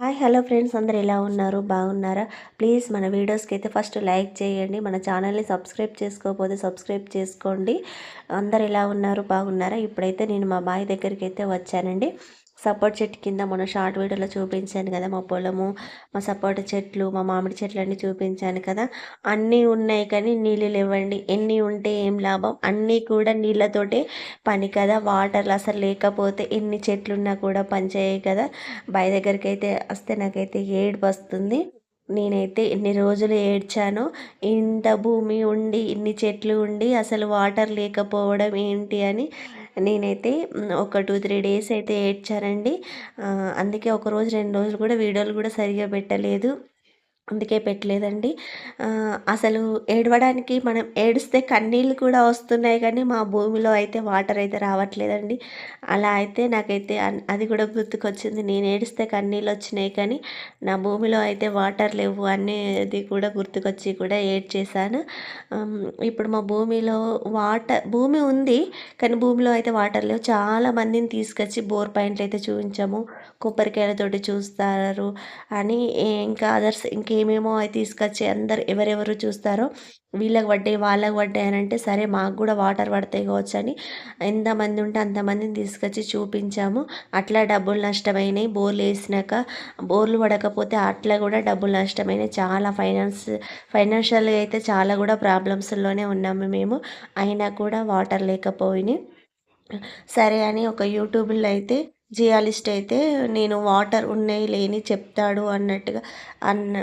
Hi hello friends. అందరు ఎలా ఉన్నారు? బాగున్నారా? ప్లీజ్ మన వీడియోస్కి అయితే ఫస్ట్ లైక్ చేయండి. మన ఛానల్ని సబ్స్క్రైబ్ చేసుకోకపోతే సబ్స్క్రైబ్ చేసుకోండి. అందరు ఎలా ఉన్నారు? బాగున్నారా? ఇప్పుడైతే నేను మా బాయ్ దగ్గరికి అయితే వచ్చానండి. సపోర్ట్ చెట్టు కింద మనం షార్ట్ వీడియోలో చూపించాను కదా మా పొలము మా సపోర్ట్ చెట్లు మా మామిడి చెట్లు అన్నీ చూపించాను కదా. అన్నీ ఉన్నాయి కానీ నీళ్ళు లేవండి. ఎన్ని ఉంటే ఏం లాభం? అన్నీ కూడా నీళ్ళతోటే పని కదా. వాటర్లు అసలు లేకపోతే ఎన్ని చెట్లున్నా కూడా పని కదా. బయ దగ్గరికి అయితే వస్తే నాకైతే ఏడుపు వస్తుంది. నేనైతే ఎన్ని రోజులు ఏడ్చానో ఇంత భూమి ఉండి ఇన్ని చెట్లు ఉండి అసలు వాటర్ లేకపోవడం ఏంటి అని నేనైతే ఒక టూ త్రీ డేస్ అయితే ఏడ్చారండి అందుకే ఒక రోజు రెండు రోజులు కూడా వీడియోలు కూడా సరిగా పెట్టలేదు. అందుకే పెట్టలేదండి. అసలు ఏడవడానికి మనం ఏడిస్తే కన్నీళ్ళు కూడా వస్తున్నాయి కానీ మా భూమిలో అయితే వాటర్ అయితే రావట్లేదండి. అలా అయితే నాకైతే అది కూడా గుర్తుకొచ్చింది. నేను ఏడిస్తే కన్నీళ్ళు వచ్చినాయి కానీ నా భూమిలో అయితే వాటర్ లేవు అనేది కూడా గుర్తుకొచ్చి కూడా ఏడ్ చేశాను ఇప్పుడు మా భూమిలో వాటర్ భూమి ఉంది కానీ భూమిలో అయితే వాటర్ లేవు. చాలా మందిని తీసుకొచ్చి బోర్ పాయింట్లు అయితే చూపించాము. కొబ్బరికాయలతోటి చూస్తారు అని ఇంకా అదర్స్ ఇంకే ఏమేమో అవి తీసుకొచ్చి అందరు ఎవరెవరు చూస్తారో వీళ్ళకి పడ్డాయి వాళ్ళకి పడ్డాయి అని అంటే సరే మాకు కూడా వాటర్ పడతాయి కావచ్చు అని ఎంతమంది ఉంటే అంతమందిని తీసుకొచ్చి చూపించాము. అట్లా డబ్బులు నష్టమైనాయి. బోర్లు వేసినాక బోర్లు పడకపోతే అట్లా కూడా డబ్బులు నష్టమైనాయి. చాలా ఫైనాన్స్ ఫైనాన్షియల్గా అయితే చాలా కూడా ప్రాబ్లమ్స్లోనే ఉన్నాము మేము. అయినా కూడా వాటర్ లేకపోయినాయి. సరే అని ఒక యూట్యూబ్లో అయితే జియాలిస్ట్ అయితే నేను వాటర్ ఉన్నాయి లేని చెప్తాడు అన్నట్టుగా అన్న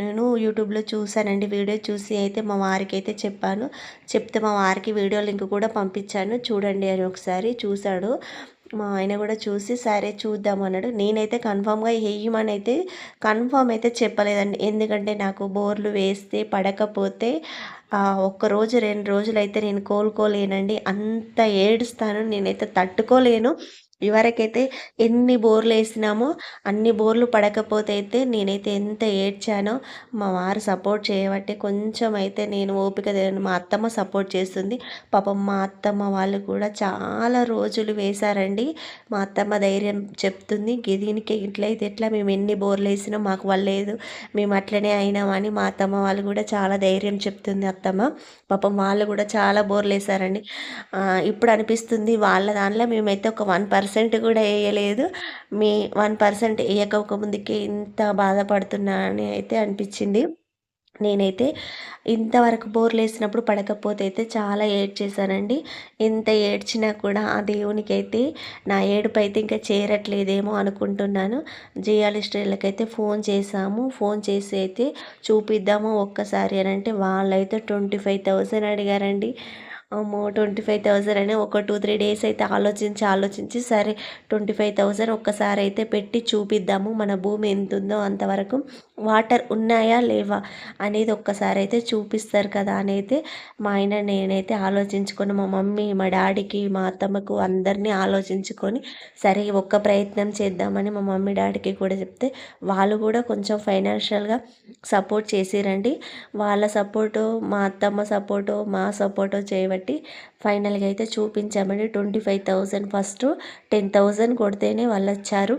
నేను యూట్యూబ్లో చూశానండి వీడియో చూసి అయితే మా వారికి అయితే చెప్పాను. చెప్తే మా వారికి వీడియో లింక్ కూడా పంపించాను. చూడండి అని ఒకసారి చూశాడు. మా ఆయన కూడా చూసి సరే చూద్దాం అన్నాడు. నేనైతే కన్ఫామ్గా వేయమని అయితే కన్ఫామ్ అయితే చెప్పలేదండి. ఎందుకంటే నాకు బోర్లు వేస్తే పడకపోతే ఒక్క రోజు రెండు రోజులు అయితే నేను కోలుకోలేనండి. అంత ఏడుస్తాను. నేనైతే తట్టుకోలేను. ఇవరకైతే ఎన్ని బోర్లు వేసినామో అన్ని బోర్లు పడకపోతే అయితే నేనైతే ఎంత ఏడ్చానో మా వారు సపోర్ట్ చేయబట్టి కొంచెం అయితే నేను ఓపిక మా అత్తమ్మ సపోర్ట్ చేస్తుంది. పాపం మా అత్తమ్మ వాళ్ళు కూడా చాలా రోజులు వేశారండి. మా అత్తమ్మ ధైర్యం చెప్తుంది దీనికి ఇట్లయితే ఎట్లా? మేము ఎన్ని బోర్లు వేసినా మాకు వల్లేదు మేము అట్లనే అయినామని మా అత్తమ్మ వాళ్ళు కూడా చాలా ధైర్యం చెప్తుంది అత్తమ్మ. పాపం వాళ్ళు కూడా చాలా బోర్లు వేశారండి. ఇప్పుడు అనిపిస్తుంది వాళ్ళ దానిలో మేమైతే ఒక వన్ పర్సెంట్ పర్సెంట్ కూడా వేయలేదు. మీ వన్ పర్సెంట్ వేయక ముందుకే ఇంత బాధపడుతున్నా అని అయితే అనిపించింది. నేనైతే ఇంతవరకు బోర్లు వేసినప్పుడు పడకపోతే అయితే చాలా ఏడ్చేశానండి. ఎంత ఏడ్చినా కూడా ఆ దేవునికి అయితే నా ఏడుపు అయితే ఇంకా చేరట్లేదేమో అనుకుంటున్నాను. జియాలిస్ట్రీలకైతే ఫోన్ చేసాము ఫోన్ చేసి అయితే చూపిద్దాము ఒక్కసారి అని అంటే వాళ్ళైతే ట్వంటీ ఫైవ్ థౌజండ్ అడిగారండి. అమ్మో ట్వంటీ ఫైవ్ థౌజండ్ అని ఒక టూ త్రీ డేస్ అయితే ఆలోచించి ఆలోచించి సరే ట్వంటీ ఫైవ్ థౌజండ్ ఒక్కసారి అయితే పెట్టి చూపిద్దాము. మన భూమి ఎంత ఉందో అంతవరకు వాటర్ ఉన్నాయా లేవా అనేది ఒక్కసారి అయితే చూపిస్తారు కదా అని అయితే మా ఆయన నేనైతే ఆలోచించుకొని మా మమ్మీ మా డాడీకి మా అత్తమ్మకు అందరినీ ఆలోచించుకొని సరే ఒక్క ప్రయత్నం చేద్దామని మా మమ్మీ డాడీకి కూడా చెప్తే వాళ్ళు కూడా కొంచెం ఫైనాన్షియల్గా సపోర్ట్ చేసిరండి. వాళ్ళ సపోర్టు మా అత్తమ్మ సపోర్టు మా సపోర్టు చేయబట్టి కాబట్టి ఫైనల్గా అయితే చూపించామండి. Twenty five thousand first ten thousand కొడితేనే వాళ్ళు వచ్చారు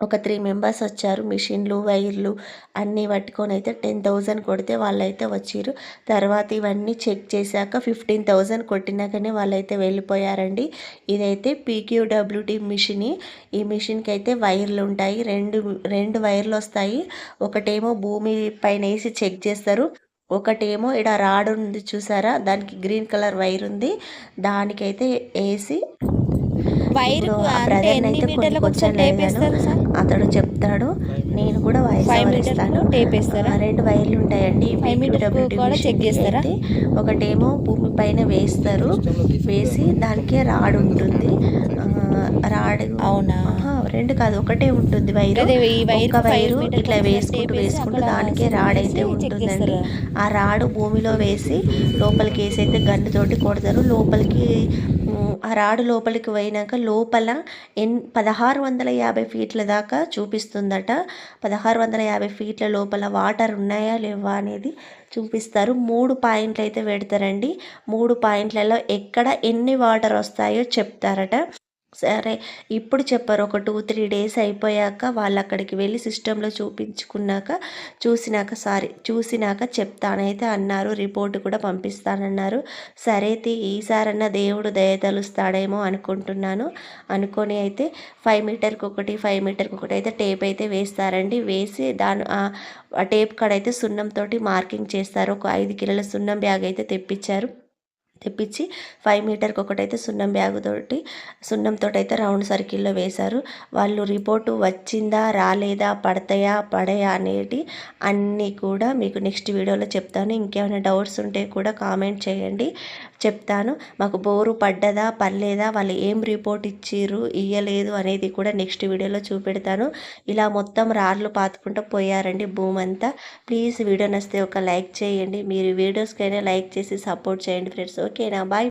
ఒక త్రీ మెంబర్స్ వచ్చారు. మిషన్లు వైర్లు అన్నీ పట్టుకొని అయితే టెన్ థౌజండ్ కొడితే వాళ్ళైతే వచ్చారు తర్వాత ఇవన్నీ చెక్ చేశాక ఫిఫ్టీన్ థౌజండ్ కొట్టినాకనే వాళ్ళైతే వెళ్ళిపోయారండి. ఇదైతే పీక్యూడబ్ల్యూటీ మిషన్. ఈ మిషన్కి అయితే వైర్లు ఉంటాయి రెండు రెండు వైర్లు వస్తాయి ఒకటేమో భూమి పైన వేసి చెక్ చేస్తారు. ఒకటేమో ఇక్కడ రాడ్ ఉంది చూసారా? దానికి గ్రీన్ కలర్ వైర్ ఉంది. దానికైతే వేసి వైర్ అతడు చెప్తాడు. నేను కూడా ఇస్తాను. రెండు వైర్లు ఉంటాయండి. చెక్ చేస్తారా? ఒకటేమో భూమి పైన వేస్తారు. వేసి దానికే రాడ్ ఉంటుంది. రాడ్ అవునా? రెండు కాదు ఒకటే ఉంటుంది వైర్. ఒక వైరు ఇట్లా వేసుకుంటూ వేసుకుంటూ దానికే రాడ్ అయితే ఉంటుందండి. ఆ రాడు భూమిలో వేసి లోపలికి వేసి అయితే గన్నుతోటి కొడతారు. లోపలికి ఆ రాడు లోపలికి పోయినాక లోపల ఎన్ పదహారు వందల యాభై ఫీట్ల దాకా చూపిస్తుందట. పదహారు వందల యాభై ఫీట్ల లోపల వాటర్ ఉన్నాయా లేవా అనేది చూపిస్తారు. మూడు పాయింట్లు అయితే పెడతారండి. మూడు పాయింట్లలో ఎక్కడ ఎన్ని వాటర్ వస్తాయో చెప్తారట. సరే ఇప్పుడు చెప్పారు. ఒక టూ త్రీ డేస్ అయిపోయాక వాళ్ళు అక్కడికి వెళ్ళి సిస్టంలో చూపించుకున్నాక చూసినాక సారీ చూసినాక చెప్తానైతే అన్నారు. రిపోర్ట్ కూడా పంపిస్తానన్నారు. సరే ఈసారన్నా దేవుడు దయతలుస్తాడేమో అనుకుంటున్నాను. అనుకొని అయితే ఫైవ్ మీటర్కి ఒకటి ఫైవ్ మీటర్కి ఒకటి అయితే టేప్ అయితే వేస్తారండి. వేసి దాని ఆ టేప్ కాడ అయితే సున్నంతో మార్కింగ్ చేస్తారు. ఒక ఐదు కిలోల సున్నం బ్యాగ్ అయితే తెప్పించారు. తెప్పించి ఫైవ్ మీటర్కి ఒకటైతే సున్నం బ్యాగుతోటి సున్నంతో అయితే రౌండ్ సర్కిల్లో వేశారు. వాళ్ళు రిపోర్టు వచ్చిందా రాలేదా పడతాయా పడయా అనేటి అన్నీ కూడా మీకు నెక్స్ట్ వీడియోలో చెప్తాను. ఇంకేమైనా డౌట్స్ ఉంటే కూడా కామెంట్ చేయండి. చెప్తాను. మాకు బోరు పడ్డదా పర్లేదా వాళ్ళు ఏం రిపోర్ట్ ఇచ్చిర్రు ఇయ్యలేదు అనేది కూడా నెక్స్ట్ వీడియోలో చూపెడతాను. ఇలా మొత్తం రాళ్ళు పాతుకుంటూ పోయారండి భూమి అంతా. ప్లీజ్ వీడియో నచ్చితే ఒక లైక్ చేయండి. మీరు వీడియోస్కైనా లైక్ చేసి సపోర్ట్ చేయండి ఫ్రెండ్స్ ఓకేనా బాయ్